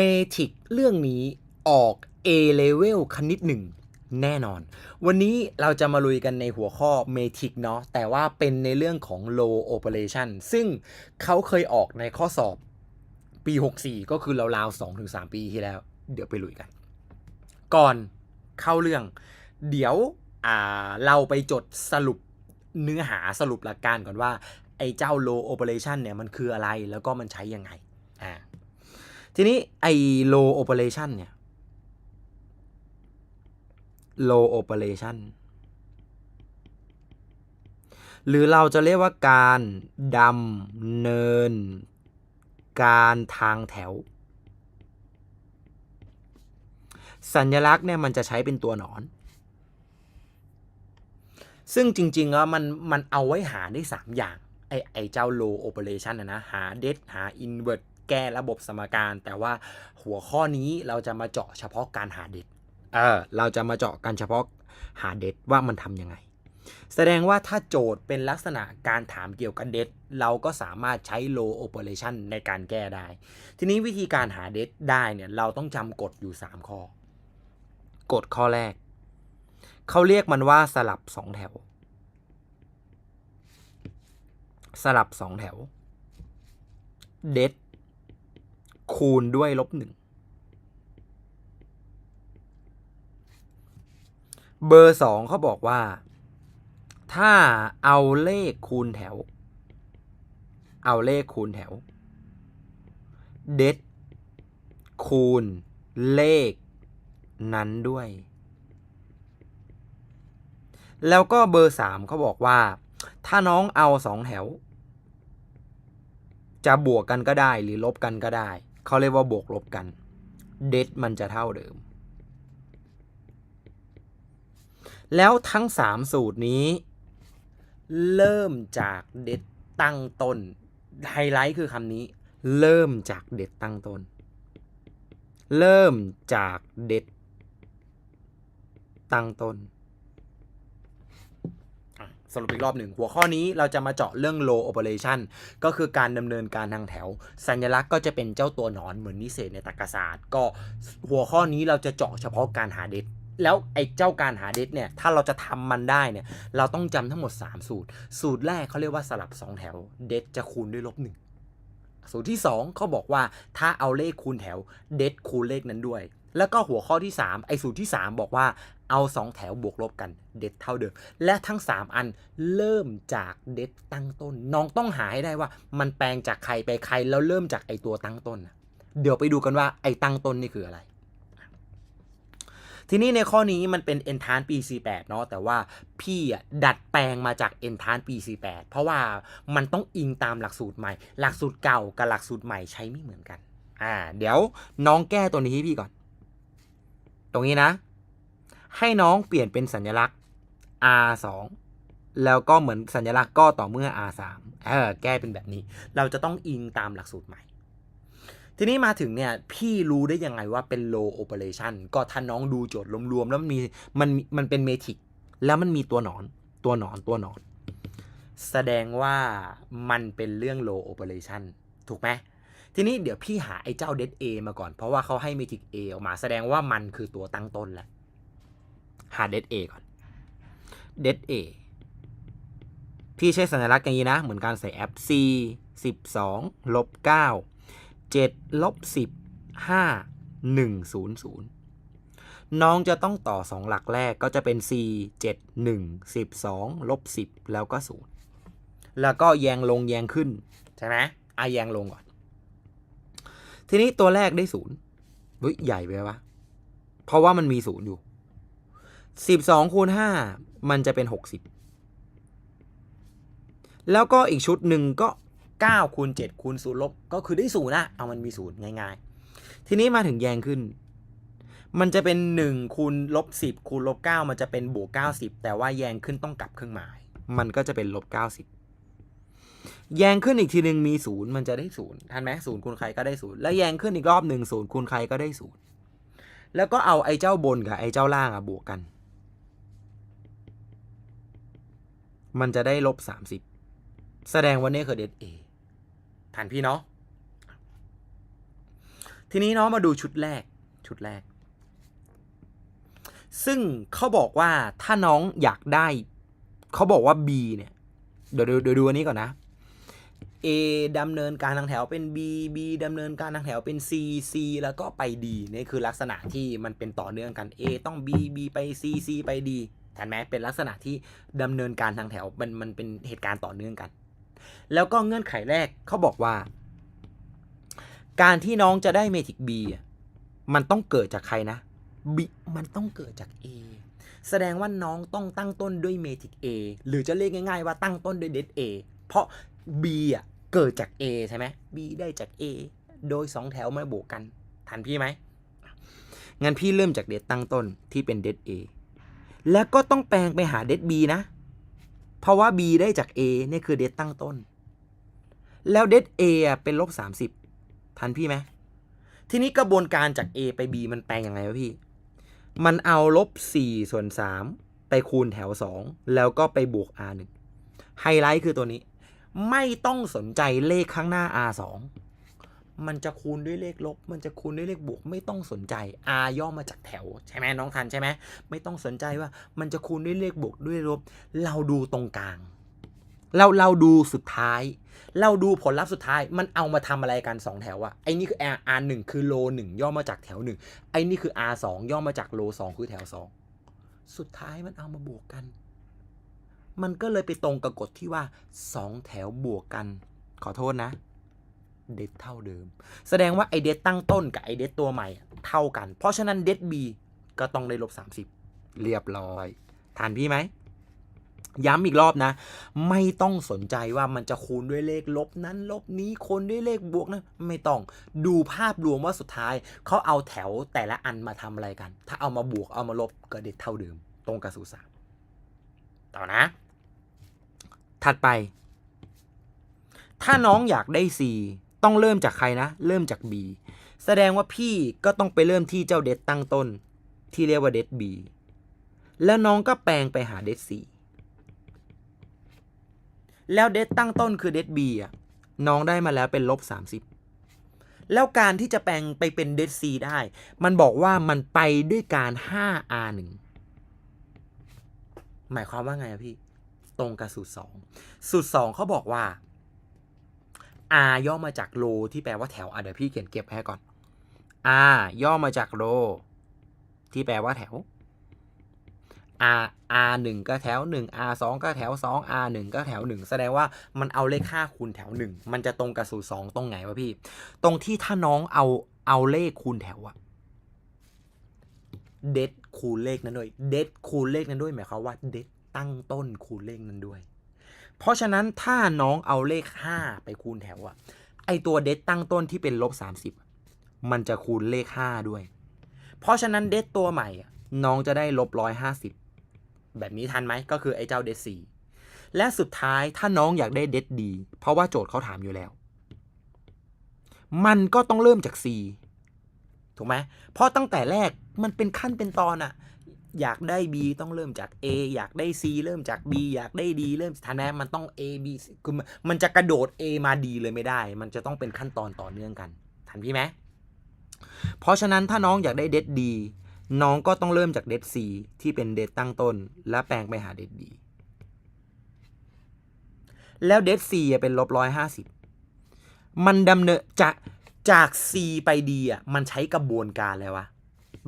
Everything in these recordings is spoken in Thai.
เมทิกเรื่องนี้ออก A level คณิตหนึ่งแน่นอน วันนี้เราจะมาลุยกันในหัวข้อเมทิกเนาะแต่ว่าเป็นในเรื่องของ low operation ซึ่งเขาเคยออกในข้อสอบปี 64 ก็คือราวๆ2-3 ปีที่แล้ว เดี๋ยวไปลุยกัน ก่อนเข้าเรื่อง เดี๋ยวเราไปจดสรุปเนื้อหาสรุปหลักการก่อนว่า ไอ้เจ้า low operation เนี่ยมันคืออะไรแล้วก็มันใช้ยังไงอ่า ทีนี้ไอ้ low operation เนี่ย low operation หรือเราจะเรียกว่าการดำเนิน การทางแถว สัญลักษณ์เนี่ยมันจะใช้เป็นตัวหนอน ซึ่งจริงๆแล้วมันมันเอาไว้หาได้ 3 อย่าง ไอ้ไอเจ้า low operation นะนะ หา dead หา invert แก้ระบบสมการ แต่ว่าหัวข้อนี้เราจะมาเจาะเฉพาะการหาเด็ดเออเราจะมาเจาะกันเฉพาะหาเด็ดว่ามันทำยังไง แสดงว่าถ้าโจทย์เป็นลักษณะการถามเกี่ยวกับเด็ดเราก็สามารถใช้ low operation ในการแก้ได้ ทีนี้วิธีการหาเด็ดได้เนี่ยเราต้องจำกฎอยู่ 3 ข้อ กฎข้อแรก เขาเรียกมันว่าสลับ 2 แถว สลับ 2 แถวเด็ด คูณด้วยลบหนึ่งเบอร์สองเขาบอกว่า ถ้าเอาเลขคูณแถว เอาเลขคูณแถว เด็ดคูณเลขนั้นด้วย แล้วก็เบอร์สามเขาบอกว่า ถ้าน้องเอาสองแถว จะบวกกันก็ได้หรือลบกันก็ได้ เขาเรียกว่าบวกลบกันเด็ดมันจะเท่าเดิม แล้วทั้ง 3 สูตรนี้ เริ่มจากเด็ดตั้งต้นไฮไลท์คือคำนี้ เริ่มจากเด็ดตั้งต้น เริ่มจากเด็ดตั้งต้น สรุปอีกรอบหนึ่ง หัวข้อนี้เราจะมาเจาะเรื่อง low operation ก็คือการดำเนินการทางแถว สัญลักษณ์ก็จะเป็นเจ้าตัวหนอนเหมือนนิเศษในตรรกศาสตร์ ก็หัวข้อนี้เราจะเจาะเฉพาะการหาเด็ดแล้วไอ้เจ้าการหาเด็ดเนี่ยถ้าเราจะทำมันได้เนี่ยเราต้องจำทั้งหมด 3 สูตร สูตรแรกเขาเรียกว่าสลับ 2 แถวเด็ดจะคูณด้วยลบหนึ่งสูตรที่2เขาบอกว่าถ้าเอาเลขคูณแถวเด็ดคูณเลขนั้นด้วย แล้วก็หัวข้อที่ 3 ไอ้สูตรที่ 3 บอกว่า เอา 2 แถวบวกลบกันเด็ดเท่าเดิม และทั้ง 3 อันเริ่มจากเด็ดตั้งต้น น้องต้องหาให้ได้ว่า มันแปลงจากใครไปใครแล้วเริ่มจากไอตัวตั้งต้น เดี๋ยวไปดูกันว่าไอตั้งต้นนี่คืออะไร ทีนี้ในข้อนี้มันเป็น e n t r a n c e ปี 48 เนาะแต่ว่าพี่อะดัดแปลงมาจาก e n t r a n c e ปี 48 เพราะว่ามันต้องอิงตามหลักสูตรใหม่ หลักสูตรเก่ากับหลักสูตรใหม่ใช้ไม่เหมือนกัน อ่า เดี๋ยวน้องแก้ตัวนี้ให้พี่ก่อน ตรงนี้นะ ให้น้องเปลี่ยนเป็นสัญลักษณ์ R2 แล้วก็เหมือนสัญลักษณ์ก็ต่อเมื่อ R3 เออแก้เป็นแบบนี้ เราจะต้องอิงตามหลักสูตรใหม่ ทีนี้มาถึงเนี่ย พี่รู้ได้ยังไงว่าเป็น low operation ก็ถ้าน้องดูโจทย์รวมๆ แล้วมันมีมันมันเป็นเมทริกแล้วมันมีตัวหนอนตัวหนอนตัวหนอน แสดงว่ามันเป็นเรื่อง low operation ถูกไหมทีนี้เดี๋ยวพี่หาไอ้เจ้า dead A มาก่อนเพราะว่าเขาให้ matrix A ออกมา แสดงว่ามันคือตัวตั้งต้นแหละ หา dead A ก่อน dead A พี่ใช้สัญลักษณ์อย่างนี้นะ เหมือนการใส่แอป C 12ลบ9 7ลบ10 5 1 0 0 น้องจะต้องต่อ 2 หลักแรกก็จะเป็น C 7 1 12ลบ10 แล้วก็ 0 แล้วก็แยงลงแยงขึ้น ใช่ไหมอะแยงลงก่อน ทีนี้ตัวแรกได้ศูนย์ใหญ่ไปวะ เพราะว่ามันมีศูนย์อยู่ สิบสองคูณห้ามันจะเป็นหกสิบแล้วก็อีกชุดหนึ่งก็เก้าคูณเจ็ดคูณศูนย์ลบก็คือได้ศูนย์นะเอามันมีศูนย์ง่ายๆ ทีนี้มาถึงแยงขึ้น มันจะเป็นหนึ่งคูณลบสิบคูณลบเก้ามันจะเป็นบวกเก้าสิบแต่ว่าแยงขึ้นต้องกลับเครื่องหมาย มันก็จะเป็นลบเก้าสิบแยงขึ้นอีกทีหนึ่งมีศูนย์มันจะได้ศูนย์ทันไหมศูนย์คูณใครก็ได้ศูนย์แล้วแยงขึ้นอีกรอบหนึ่งศูนย์คูณใครก็ได้ศูนย์แล้วก็เอาไอ้เจ้าบนกับไอ้เจ้าล่างอะบวกกัน มันจะได้ลบสามสิบแสดงว่านี่คือเดดเอทันพี่เนาะทีนี้เนาะมาดูชุดแรกชุดแรก ซึ่งเขาบอกว่าถ้าน้องอยากได้ เขาบอกว่า B เนี่ยเดี๋ยวเดี๋ยวเดี๋ยวดูอันนี้ก่อนนะ A ดำเนินการทางแถวเป็น B B ดำเนินการทางแถวเป็น C C แล้วก็ไป D นี่คือลักษณะที่มันเป็นต่อเนื่องกัน A ต้อง B B ไป C C ไป D เห็นไหมเป็นลักษณะที่ดำเนินการทางแถวมันมันเป็นเหตุการณ์ต่อเนื่องกัน แล้วก็เงื่อนไขแรกเขาบอกว่า การที่น้องจะได้เมทิก B อะมันต้องเกิดจากใครนะ B มันต้องเกิดจาก A แสดงว่าน้องต้องตั้งต้นด้วยเมทิก A หรือจะเรียกง่ายๆว่าตั้งต้นด้วยเด A เพราะ B อะเกิดจาก A ใช่ไหม B ได้จาก A โดย 2 แถวมาบวกกัน ทันพี่ไหมงั้นพี่เริ่มจากเดทตั้งต้นที่เป็นเดท A แล้วก็ต้องแปลงไปหาเดท B นะ เพราะว่า B ได้จาก A นี่คือเดทตั้งต้น แล้วเดท A อะเป็นลบ30 ทันพี่ไหม ทีนี้กระบวนการจาก A ไป B มันแปลงยังไงวะพี่ มันเอาลบ4ส่วน3ไปคูณแถว 2 แล้วก็ไปบวก R 1ไฮไลท์คือตัวนี้ ไม่ต้องสนใจเลขข้างหน้า R 2 มันจะคูณด้วยเลขลบ มันจะคูณด้วยเลขบวก ไม่ต้องสนใจ R ย่อมาจากแถวใช่ไหมน้องทันใช่ไหมไม่ต้องสนใจว่ามันจะคูณด้วยเลขบวกด้วยลบ เราดูตรงกลาง เราเราดูสุดท้าย เราดูผลลัพธ์สุดท้าย มันเอามาทำอะไรกันสองแถวอะไอ้นี่คือ R R หนึ่งคือโลหนึ่งย่อมาจากแถวหนึ่งไอ้นี่คือ R สองย่อมาจากโลสองคือแถวสองสุดท้ายมันเอามาบวกกัน มันก็เลยไปตรงกับกฎที่ว่าสองแถวบวกกัน ขอโทษนะ เดทเท่าเดิม แสดงว่าไอเดทตั้งต้นกับไอเดทตัวใหม่เท่ากัน เพราะฉะนั้นเดท B ก็ต้องได้ลบ 30 เรียบร้อยทานพี่ไหม ย้ำอีกรอบนะ ไม่ต้องสนใจว่ามันจะคูณด้วยเลขลบนั้นลบนี้คูณด้วยเลขบวกนะไม่ต้องดูภาพรวมว่าสุดท้ายเขาเอาแถวแต่ละอันมาทำอะไรกัน ถ้าเอามาบวกเอามาลบก็เด็ดเท่าเดิม ตรงกับสูตรสามต่อนะ ถัดไป ถ้าน้องอยากได้ C ต้องเริ่มจากใครนะ เริ่มจาก B แสดงว่าพี่ก็ต้องไปเริ่มที่เจ้าเดทตั้งต้น ที่เรียกว่าเดท B แล้วน้องก็แปลงไปหาเดท C แล้วเดทตั้งต้นคือเดท B อะน้องได้มาแล้วเป็นลบ 30 แล้วการที่จะแปลงไปเป็นเดท C ได้ มันบอกว่ามันไปด้วยการ 5R1 หมายความว่าไงอะพี่ ตรงกับสูตร 2 สูตร 2เขาบอกว่า R ย่อมาจากโลที่แปลว่าแถวอะเดี๋ยวพี่เขียนเก็บให้ก่อน R ย่อมาจากโลที่แปลว่าแถว R R 1ก็แถว 1 R 2ก็แถว 2 R 1ก็แถว 1 แสดงว่ามันเอาเลข5คูณแถว 1 มันจะตรงกับสูตร2ตรงไหนวะพี่ ตรงที่ถ้าน้องเอาเอาเลขคูณแถวอะเด็ดคูณเลขนั้นด้วย เด็ดคูณเลขนั้นด้วยหมายความว่าเด็ดตั้งต้นคูณเลขนั้นด้วย เพราะฉะนั้นถ้าน้องเอาเลข 5 ไปคูณแถวอะไอตัวเดดตั้งต้นที่เป็นลบ 30 มันจะคูณเลข 5 ด้วย เพราะฉะนั้นเดดตัวใหม่ น้องจะได้ลบร้อยห้าสิบแบบนี้ทันไหมก็คือไอเจ้าเดดสี่และสุดท้ายถ้าน้องอยากได้เดดดี เพราะว่าโจทย์เขาถามอยู่แล้ว มันก็ต้องเริ่มจาก C ถูกไหมเพราะตั้งแต่แรกมันเป็นขั้นเป็นตอนอะ อยากได้ B ต้องเริ่มจาก A อยากได้ C เริ่มจาก B อยากได้ D เริ่มทันไหมมันต้อง A B คือมันมันจะกระโดด A มา D เลยไม่ได้ มันจะต้องเป็นขั้นตอนต่อเนื่องกัน ทันพี่ไหมเพราะฉะนั้นถ้าน้องอยากได้เดดดีน้องก็ต้องเริ่มจากเดด C ที่เป็นเดดตั้งต้น และแปลงไปหาเดด D แล้วเดด C อะเป็นลบร้อยห้าสิบมันดำเนินจากจาก C ไป D อะมันใช้กระบวนการอะไรวะ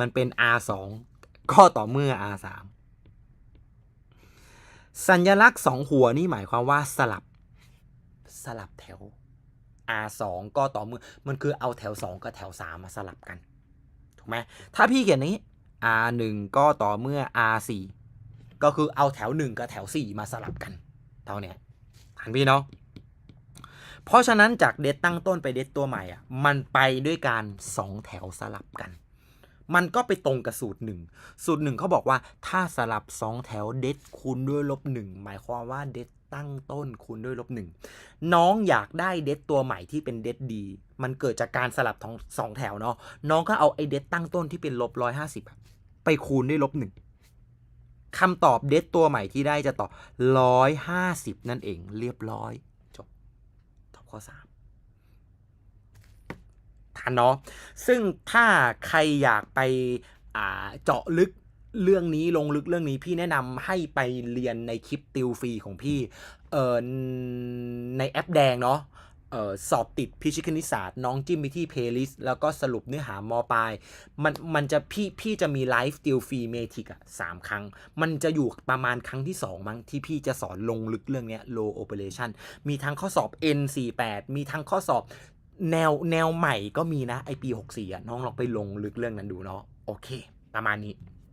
มันเป็น R 2 ก็ต่อเมื่อ R 3 สัญลักษณ์สองหัวนี่หมายความว่าสลับสลับแถว R 2 ก็ต่อเมื่อมันคือเอาแถว 2 กับแถว 3 มาสลับกัน ถูกไหมถ้าพี่เขียนนี้ R 1 ก็ต่อเมื่อ R 4 ก็คือเอาแถว 1 กับแถว 4 มาสลับกัน เท่าเนี้ยทันพี่เนาะเพราะฉะนั้นจากเดทตั้งต้นไปเดทตัวใหม่อะมันไปด้วยการ 2 แถวสลับกัน มันก็ไปตรงกับสูตรหนึ่งสูตรหนึ่งเขาบอกว่าถ้าสลับ 2 แถวเดทคูณด้วยลบหนึ่งหมายความว่าเดทตั้งต้นคูณด้วยลบหนึ่งน้องอยากได้เดทตัวใหม่ที่เป็นเดทดี มันเกิดจากการสลับของสองแถวเนาะน้องก็เอาไอเดทตั้งต้นที่เป็นลบร้อยห้าสิบไปคูณด้วยลบหนึ่งคำตอบเดทตัวใหม่ที่ได้จะตอบร้อยห้าสิบนั่นเองเรียบร้อย จบตอบข้อสามันเนาะซึ่งถ้าใครอยากไปเจาะลึกเรื่องนี้ลงลึกเรื่องนี้พี่แนะนำให้ไปเรียนในคลิปติวฟรีของพี่เออในแอปแดงเนาะเออสอบติดพิชิตคณิตศาสตร์น้องจิ้มไปที่เพลย์ลิสต์แล้วก็สรุปเนื้อหามปลายมันมันจะพี่พี่จะมีไลฟ์ติวฟรีเมทิกอะสามครั้ง มันจะอยู่ประมาณครั้งที่ 2 มั้งที่พี่จะสอนลงลึกเรื่องเนี้ย low operation มีทั้งข้อสอบ N48 มีทั้งข้อสอบ แนวแนวใหม่ก็มีนะไอปี 64อะน้องลองไปลงลึกเรื่องนั้นดูเนาะโอเค ประมาณนี้